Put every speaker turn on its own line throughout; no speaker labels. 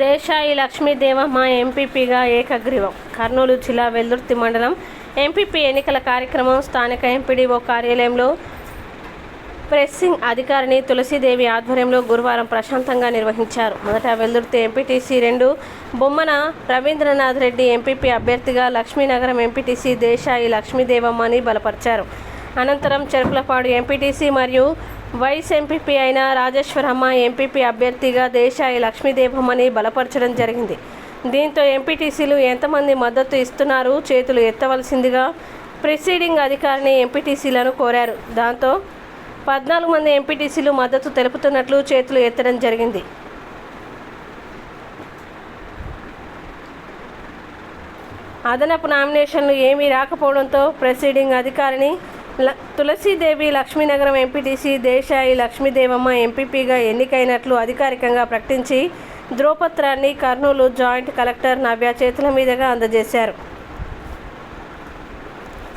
దేశాయి లక్ష్మీదేవమ్మ ఎంపీపీగా ఏకగ్రీవం. కర్నూలు జిల్లా వెల్దుర్తి మండలం ఎంపీపీ ఎన్నికల కార్యక్రమం స్థానిక ఎంపీడీఓ కార్యాలయంలో ప్రెస్సింగ్ అధికారిని తులసీదేవి ఆధ్వర్యంలో గురువారం ప్రశాంతంగా నిర్వహించారు. మొదట వెల్దుర్తి ఎంపీటీసీ రెండు బొమ్మన రవీంద్రనాథ్ రెడ్డి ఎంపీపీ అభ్యర్థిగా లక్ష్మీనగరం ఎంపీటీసీ దేశాయి లక్ష్మీదేవమ్మని బలపరిచారు. అనంతరం చెరుకులపాడు ఎంపీటీసీ మరియు వైస్ ఎంపీపీ అయిన రాజేశ్వరమ్మ ఎంపీపీ అభ్యర్థిగా దేశాయి లక్ష్మీదేవమ్మని బలపరచడం జరిగింది. దీంతో ఎంపీటీసీలు ఎంతమంది మద్దతు ఇస్తున్నారు చేతులు ఎత్తవలసిందిగా ప్రిసీడింగ్ అధికారిని ఎంపీటీసీలను కోరారు. దాంతో పద్నాలుగు మంది ఎంపీటీసీలు మద్దతు తెలుపుతున్నట్లు చేతులు ఎత్తడం జరిగింది. అదనపు నామినేషన్లు ఏమీ రాకపోవడంతో ప్రెసిడింగ్ అధికారిని ల- తులసీదేవి లక్ష్మీనగరం ఎంపీటీసీ దేశాయి లక్ష్మీదేవమ్మ ఎంపీపీగా ఎన్నికైనట్లు అధికారికంగా ప్రకటించి ధ్రువపత్రాన్ని కర్నూలు జాయింట్ కలెక్టర్ నవ్య చేతుల మీదుగా అందజేశారు.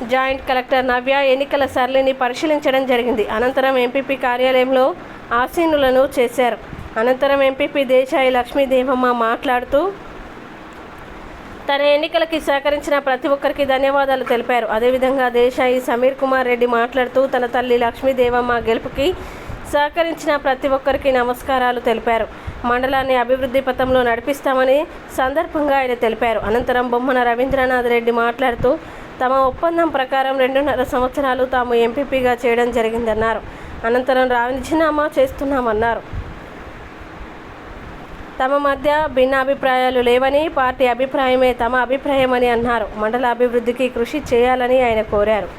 జాయింట్ కలెక్టర్ నవ్య ఎన్నికల సరళిని పరిశీలించడం జరిగింది. అనంతరం ఎంపీపీ కార్యాలయంలో ఆసీనులను చేశారు. అనంతరం ఎంపీపీ దేశాయి లక్ష్మీదేవమ్మ మాట్లాడుతూ తన ఎన్నికలకి సహకరించిన ప్రతి ఒక్కరికి ధన్యవాదాలు తెలిపారు. అదేవిధంగా దేశాయి సమీర్ కుమార్ రెడ్డి మాట్లాడుతూ తన తల్లి లక్ష్మీదేవమ్మ గెలుపుకి సహకరించిన ప్రతి ఒక్కరికి నమస్కారాలు తెలిపారు. మండలాన్ని అభివృద్ధి పథంలో నడిపిస్తామని సందర్భంగా ఆయన తెలిపారు. అనంతరం బొమ్మన రవీంద్రనాథ్ రెడ్డి మాట్లాడుతూ తమ ఒప్పందం ప్రకారం రెండున్నర సంవత్సరాలు తాము ఎంపీపీగా చేయడం జరిగిందన్నారు. అనంతరం రాజీనామా చేస్తున్నామన్నారు. తమ మధ్య భిన్నాభిప్రాయాలు లేవని పార్టీ అభిప్రాయమే తమ అభిప్రాయమని అన్నారు. మండల అభివృద్ధికి కృషి చేయాలని ఆయన కోరారు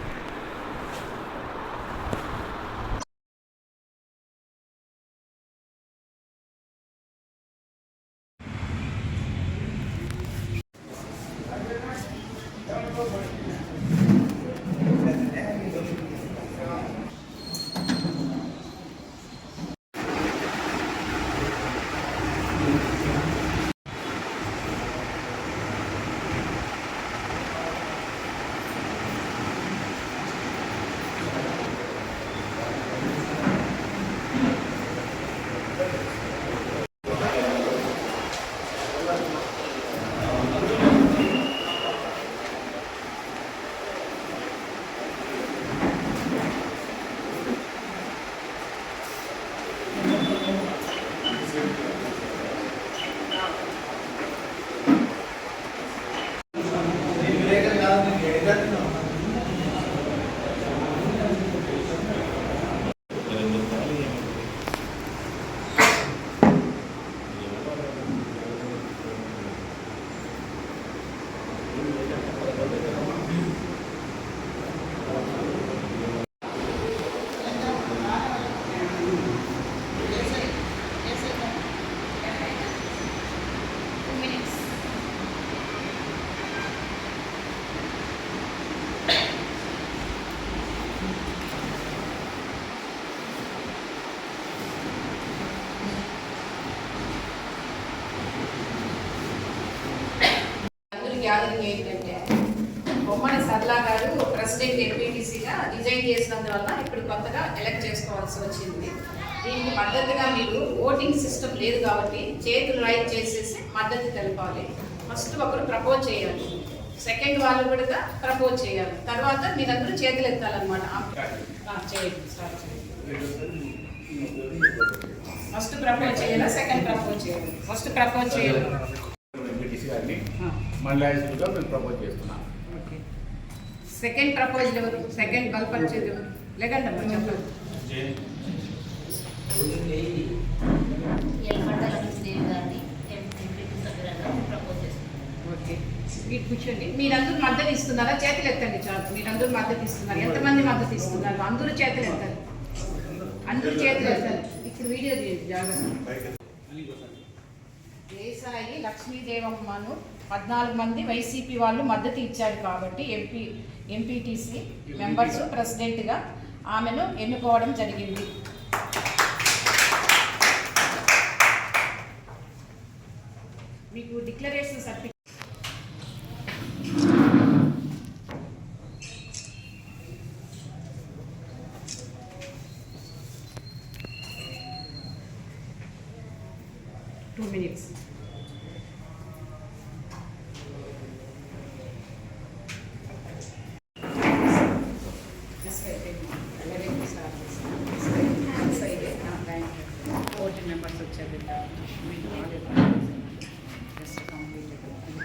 అందరూ గ్యాదరింగ్ ఏంటంటే బొమ్మని సర్లా గారు ప్రెసిడెంట్ ఎంపీటీసీగా చేసినందువల్ల ఇప్పుడు కొత్తగా ఎలక్ట్ చేసుకోవాల్సి వచ్చింది. దీనికి మద్దతుగా మీరు ఓటింగ్ సిస్టమ్ లేదు కాబట్టి చేతులు రైట్ చేసేసి మద్దతు తెలపాలి. ఫస్ట్ ఒకరు ప్రపోజ్ చేయాలి. సెకండ్ వాళ్ళు కూడా ప్రపోజ్ చేయాలి. తర్వాత మీరందరూ చేతులు ఎత్తాలన్నమాట. చేయండి. ఫస్ట్ ప్రపోజ్ చేయాలా? సెకండ్ ప్రపోజ్ చేయాలి? ఫస్ట్ ప్రపోజ్ చేయాలి?
ప్రపోజ్ చేస్తున్నాం.
సెకండ్ ప్రపోజల్ ఎవరు? సెకండ్ బలపరిచేది ఎవరు? లేకండి అమ్మా చెప్పండి మీరు కూర్చోండి. మీరందరూ మద్దతు ఇస్తున్నారా? చేతులు ఎత్తండి చాలు. మీరందరూ మద్దతు ఇస్తున్నారు. ఎంతమంది మద్దతు ఇస్తున్నారు? అందరూ చేతులు ఎత్తాలి అందరూ చేతులు ఎత్తాలి ఇప్పుడు వీడియో చేయండి జాగ్రత్త. దేశాయి లక్ష్మీదేవమ్మను పద్నాలుగు మంది వైసీపీ వాళ్ళు మద్దతు ఇచ్చారు కాబట్టి ఎంపీ ఎంపీటీసీ మెంబర్స్ ప్రెసిడెంట్గా ఆమెను ఎన్నుకోవడం జరిగింది. మీకు declaration certificate two minutes fourteen members వచ్చారు ఇక్కడ మీకు
all just completed declaration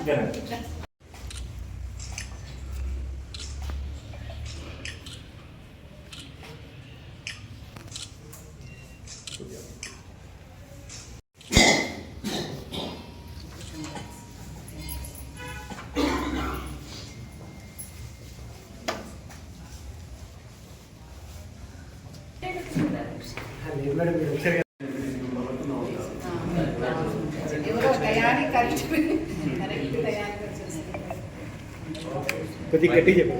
ఇట్లా ఇట్లా ఎవరో టయానికి కరెక్ట్ కరెక్ట్ టయానికి వచ్చేస్తారు
కొద్దిగా గట్టి చెప్పు.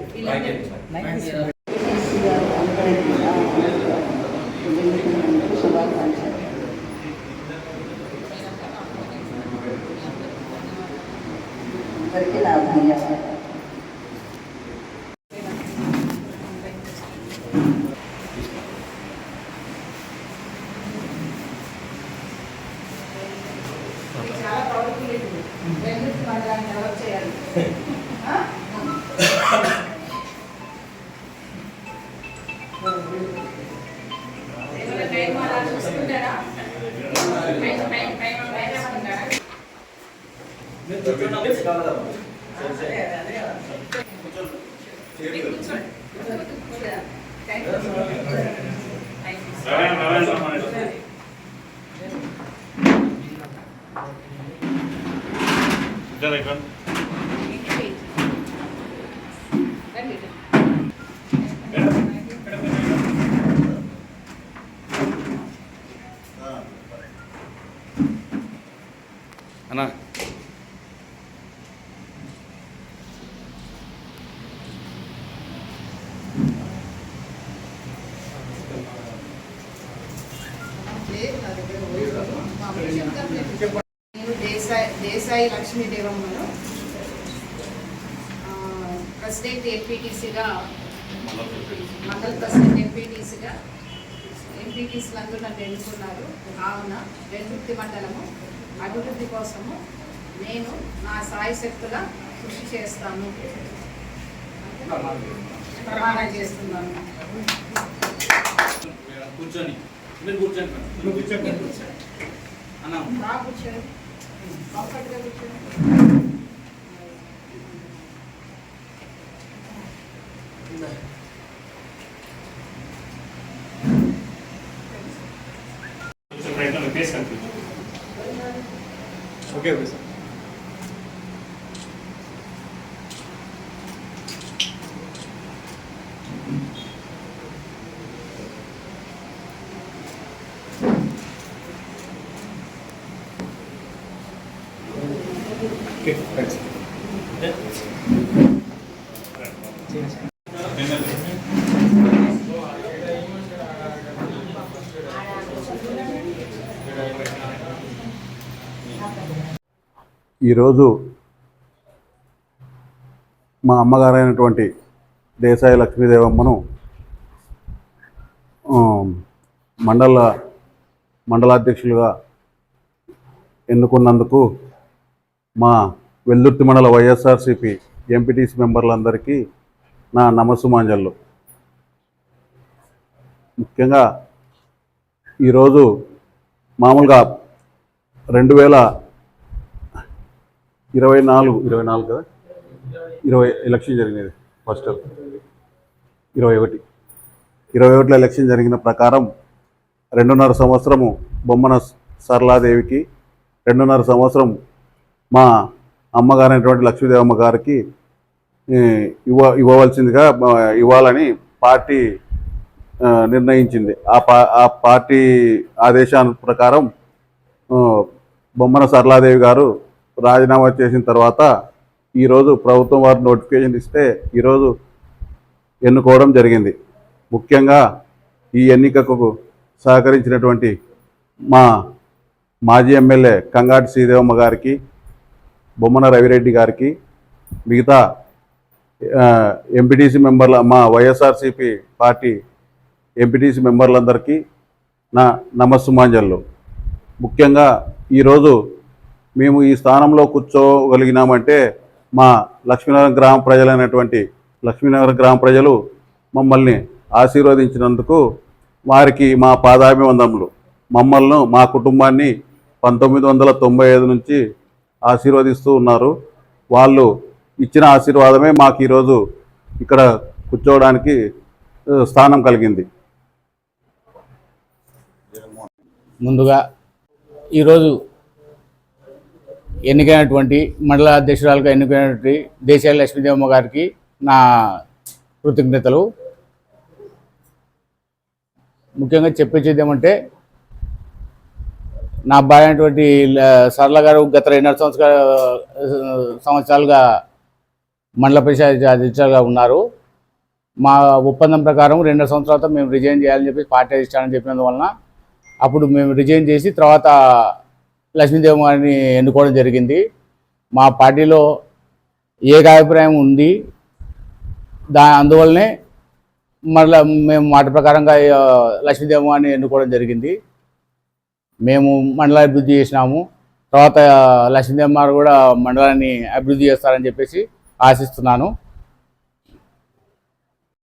అందరికీ నా ధన్యవాదాలు.
అదే అదే అదే కూర్చోండి కూర్చోండి థ్యాంక్ యూ
అన్నా
నేను దేశాయి దేశాయి లక్ష్మీ దేవమ్మను. ఆ, ప్రెసిడెంట్ ఎంపీటీసీగా మండల ప్రెసిడెంట్ ఎంపీటీసీగా ఎంపీటీసీలు అందరూ నన్ను ఎన్నుకున్నారు. కావున వెల్లుర్తి మండలము అభివృద్ధి కోసము నేను నా సాయి శక్తుల కృషి చేస్తాను. ప్రమాణం చేస్తున్నాను.
కూర్చొని మీరు కూర్చోండి
కూర్చోండి.
కూర్చోండి.
అన్నా.
కూర్చోండి. కంఫర్ట్గా
ప్రయత్నం ఓకే ఓకే సార్
ఈరోజు మా అమ్మగారైనటువంటి దేశాయి లక్ష్మీదేవమ్మను మండల మండలాధ్యక్షులుగా ఎన్నుకున్నందుకు మా వెల్దుర్తి మండల వైఎస్ఆర్సిపి ఎంపీటీసీ మెంబర్లందరికీ నా నమస్సుమాంజల్లు ముఖ్యంగా ఈరోజు మామూలుగా రెండు వేల ఇరవై నాలుగు ఇరవై నాలుగు కదా? ఇరవై ఎలక్షన్ జరిగినది ఫస్ట్ ఇరవై ఒకటి ఇరవై ఒకటిలో ఎలక్షన్ జరిగిన ప్రకారం రెండున్నర సంవత్సరము బొమ్మన సరళాదేవికి రెండున్నర సంవత్సరం మా అమ్మగారైనటువంటి లక్ష్మీదేవమ్మ గారికి ఇవ్వ ఇవ్వవలసిందిగా ఇవ్వాలని పార్టీ నిర్ణయించింది. ఆ పా ఆ పార్టీ ఆదేశాల ప్రకారం బొమ్మన సరళాదేవి గారు రాజీనామా చేసిన తర్వాత ఈరోజు ప్రభుత్వం వారు నోటిఫికేషన్ ఇస్తే ఈరోజు ఎన్నుకోవడం జరిగింది. ముఖ్యంగా ఈ ఎన్నికకు సహకరించినటువంటి మా మాజీ ఎమ్మెల్యే కంగాటి శ్రీదేవమ్మ గారికి బొమ్మన రవిరెడ్డి గారికి మిగతా ఎంపీటీసీ మెంబర్ల మా వైఎస్ఆర్సీపీ పార్టీ ఎంపీటీసీ మెంబర్లందరికీ నా నమస్సుమాంజల్లో ముఖ్యంగా ఈరోజు మేము ఈ స్థానంలో కూర్చోగలిగినామంటే మా లక్ష్మీనగరం గ్రామ ప్రజలైనటువంటి లక్ష్మీనగరం గ్రామ ప్రజలు మమ్మల్ని ఆశీర్వదించినందుకు వారికి మా పాదాభివందములు మమ్మల్ని మా కుటుంబాన్ని పంతొమ్మిది వందల తొంభై ఐదు నుంచి ఆశీర్వదిస్తూ ఉన్నారు. వాళ్ళు ఇచ్చిన ఆశీర్వాదమే మాకు ఈరోజు ఇక్కడ కూర్చోవడానికి స్థానం కలిగింది.
ముందుగా ఈరోజు ఎన్నికైనటువంటి మండల అధ్యక్షురాలుగా ఎన్నికైనటువంటి దేశాల లక్ష్మీదేవమ్మ గారికి నా కృతజ్ఞతలు. ముఖ్యంగా చెప్పేది ఏమంటే నా అబ్బాయి అయినటువంటి సరళ గారు గత రెండున్నర సంవత్సరాల సంవత్సరాలుగా మండల పరిషత్ అధ్యక్షులుగా ఉన్నారు. మా ఒప్పందం ప్రకారం రెండు సంవత్సరాలతో మేము రిజైన్ చేయాలని చెప్పి పార్టీ అధిష్టానం చెప్పినందువలన అప్పుడు మేము రిజైన్ చేసి తర్వాత లక్ష్మీదేవి గారిని ఎన్నుకోవడం జరిగింది. మా పార్టీలో ఏకాభిప్రాయం ఉంది. దా అందువల్లనే మరలా మేము మాట ప్రకారంగా లక్ష్మీదేవి గారిని ఎన్నుకోవడం జరిగింది. మేము మండలాన్ని అభివృద్ధి చేసినాము. తర్వాత లక్ష్మీదేవి గారు కూడా మండలాన్ని అభివృద్ధి చేస్తారని చెప్పేసి ఆశిస్తున్నాను.